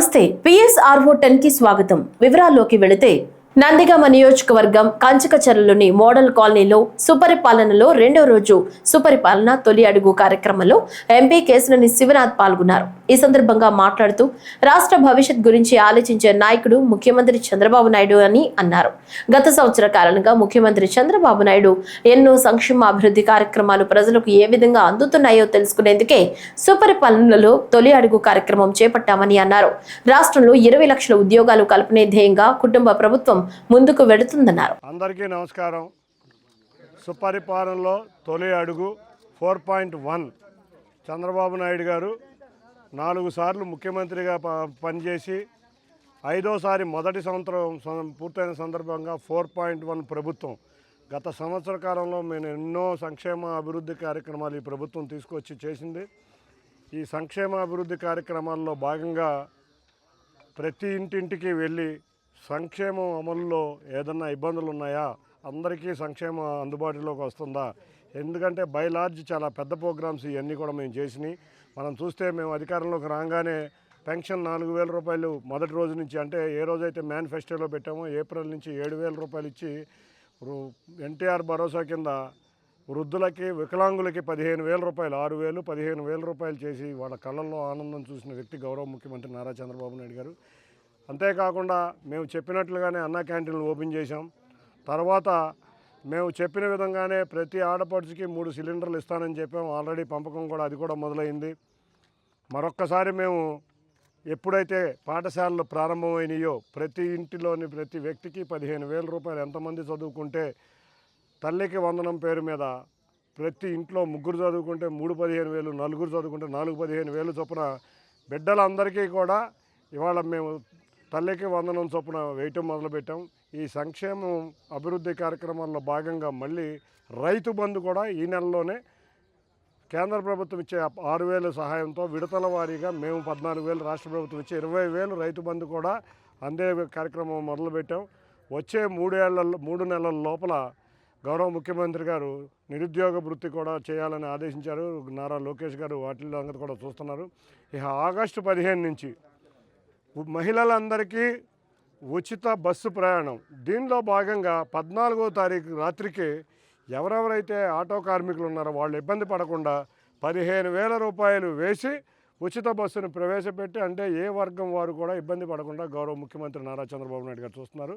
నమస్తే. పిఎస్ఆర్ఓ టెన్కి స్వాగతం. వివరాల్లోకి వెళితే నందిగామ నియోజకవర్గం కంచకచర్లలోని మోడల్ కాలనీలో సుపరిపాలనలో రెండో రోజు సుపరిపాలన తొలి అడుగు కార్యక్రమంలో ఎంపీ కేసులని శివనాథ్ పాల్గొన్నారు. ఈ సందర్భంగా మాట్లాడుతూ రాష్ట్ర భవిష్యత్ గురించి ఆలోచించే నాయకుడు ముఖ్యమంత్రి చంద్రబాబు నాయుడు అని అన్నారు. గత సంవత్సర కాలంగా ముఖ్యమంత్రి చంద్రబాబు నాయుడు ఎన్నో సంక్షేమ అభివృద్ధి కార్యక్రమాలు ప్రజలకు ఏ విధంగా అందుతున్నాయో తెలుసుకునేందుకే సుపరిపాలనలో తొలి అడుగు కార్యక్రమం చేపట్టామని అన్నారు. రాష్ట్రంలో ఇరవై లక్షల ఉద్యోగాలు కల్పనే ధ్యేయంగా కుటుంబ ప్రభుత్వం ముందుకు వెడుతుందన్నారు అందరికీ నమస్కారం. సుపరిపాలనలో తొలి అడుగు four point one Chandrababu Naidu garu నాలుగు సార్లు ముఖ్యమంత్రిగా ప పనిచేసి ఐదోసారి మొదటి సంవత్సరం పూర్తయిన సందర్భంగా ఫోర్ పాయింట్ వన్ ప్రభుత్వం. గత సంవత్సర కాలంలో మేము ఎన్నో సంక్షేమ అభివృద్ధి కార్యక్రమాలు ఈ ప్రభుత్వం తీసుకొచ్చి చేసింది. ఈ సంక్షేమ అభివృద్ధి కార్యక్రమాల్లో భాగంగా ప్రతి ఇంటింటికి వెళ్ళి సంక్షేమం అమలులో ఏదన్నా ఇబ్బందులు ఉన్నాయా అందరికీ సంక్షేమం అందుబాటులోకి వస్తుందా? ఎందుకంటే బై లార్జ్ చాలా పెద్ద ప్రోగ్రామ్స్ ఇవన్నీ కూడా మేము చేసినాయి. మనం చూస్తే మేము అధికారంలోకి రాగానే పెన్షన్ నాలుగు వేల రూపాయలు మొదటి రోజు నుంచి అంటే ఏ రోజైతే మేనిఫెస్టోలో పెట్టామో ఏప్రిల్ నుంచి ఏడు వేల రూపాయలు ఇచ్చి ఎన్టీఆర్ భరోసా కింద వృద్ధులకి వికలాంగులకి పదిహేను వేల రూపాయలు ఆరు వేలు పదిహేను వేల రూపాయలు చేసి వాళ్ళ కళ్ళల్లో ఆనందం చూసిన వ్యక్తి గౌరవ ముఖ్యమంత్రి నారా చంద్రబాబు నాయుడు గారు. అంతేకాకుండా మేము చెప్పినట్లుగానే అన్న క్యాంటీన్లు ఓపెన్ చేశాం. తర్వాత మేము చెప్పిన విధంగానే ప్రతి ఆడపడుచుకి మూడు సిలిండర్లు ఇస్తానని చెప్పాం. ఆల్రెడీ పంపకం కూడా అది కూడా మొదలైంది. మరొక్కసారి మేము ఎప్పుడైతే పాఠశాలలు ప్రారంభమైనాయో ప్రతి ఇంటిలోని ప్రతి వ్యక్తికి పదిహేను వేల రూపాయలు ఎంతమంది చదువుకుంటే తల్లికి వందనం పేరు మీద ప్రతి ఇంట్లో ముగ్గురు చదువుకుంటే మూడు పదిహేను వేలు నలుగురు చదువుకుంటే నాలుగు పదిహేను వేలు చొప్పున బిడ్డలందరికీ కూడా ఇవాళ మేము తల్లికి వందనం చొప్పున వేయటం మొదలుపెట్టాం. ఈ సంక్షేమం అభివృద్ధి కార్యక్రమాల్లో భాగంగా మళ్ళీ రైతు బంధు కూడా ఈ నెలలోనే కేంద్ర ప్రభుత్వం ఇచ్చే ఆరు వేల సహాయంతో విడతల వారీగా మేము పద్నాలుగు వేలు రాష్ట్ర ప్రభుత్వం ఇచ్చే ఇరవై వేలు రైతు బంధు కూడా అందే కార్యక్రమం మొదలుపెట్టాం. వచ్చే మూడేళ్ళలో మూడు నెలల లోపల గౌరవ ముఖ్యమంత్రి గారు నిరుద్యోగ వృత్తి కూడా చేయాలని ఆదేశించారు. నారా లోకేష్ గారు వాటిల్లో అంగతి కూడా చూస్తున్నారు. ఇక ఆగస్టు పదిహేను నుంచి మహిళలందరికీ ఉచిత బస్సు ప్రయాణం. దీనిలో భాగంగా పద్నాలుగో తారీఖు రాత్రికి ఎవరెవరైతే ఆటో కార్మికులు ఉన్నారో వాళ్ళు ఇబ్బంది పడకుండా పదిహేను వేల రూపాయలు వేసి ఉచిత బస్సును ప్రవేశపెట్టి అంటే ఏ వర్గం వారు కూడా ఇబ్బంది పడకుండా గౌరవ ముఖ్యమంత్రి నారా చంద్రబాబు నాయుడు గారు చూస్తున్నారు.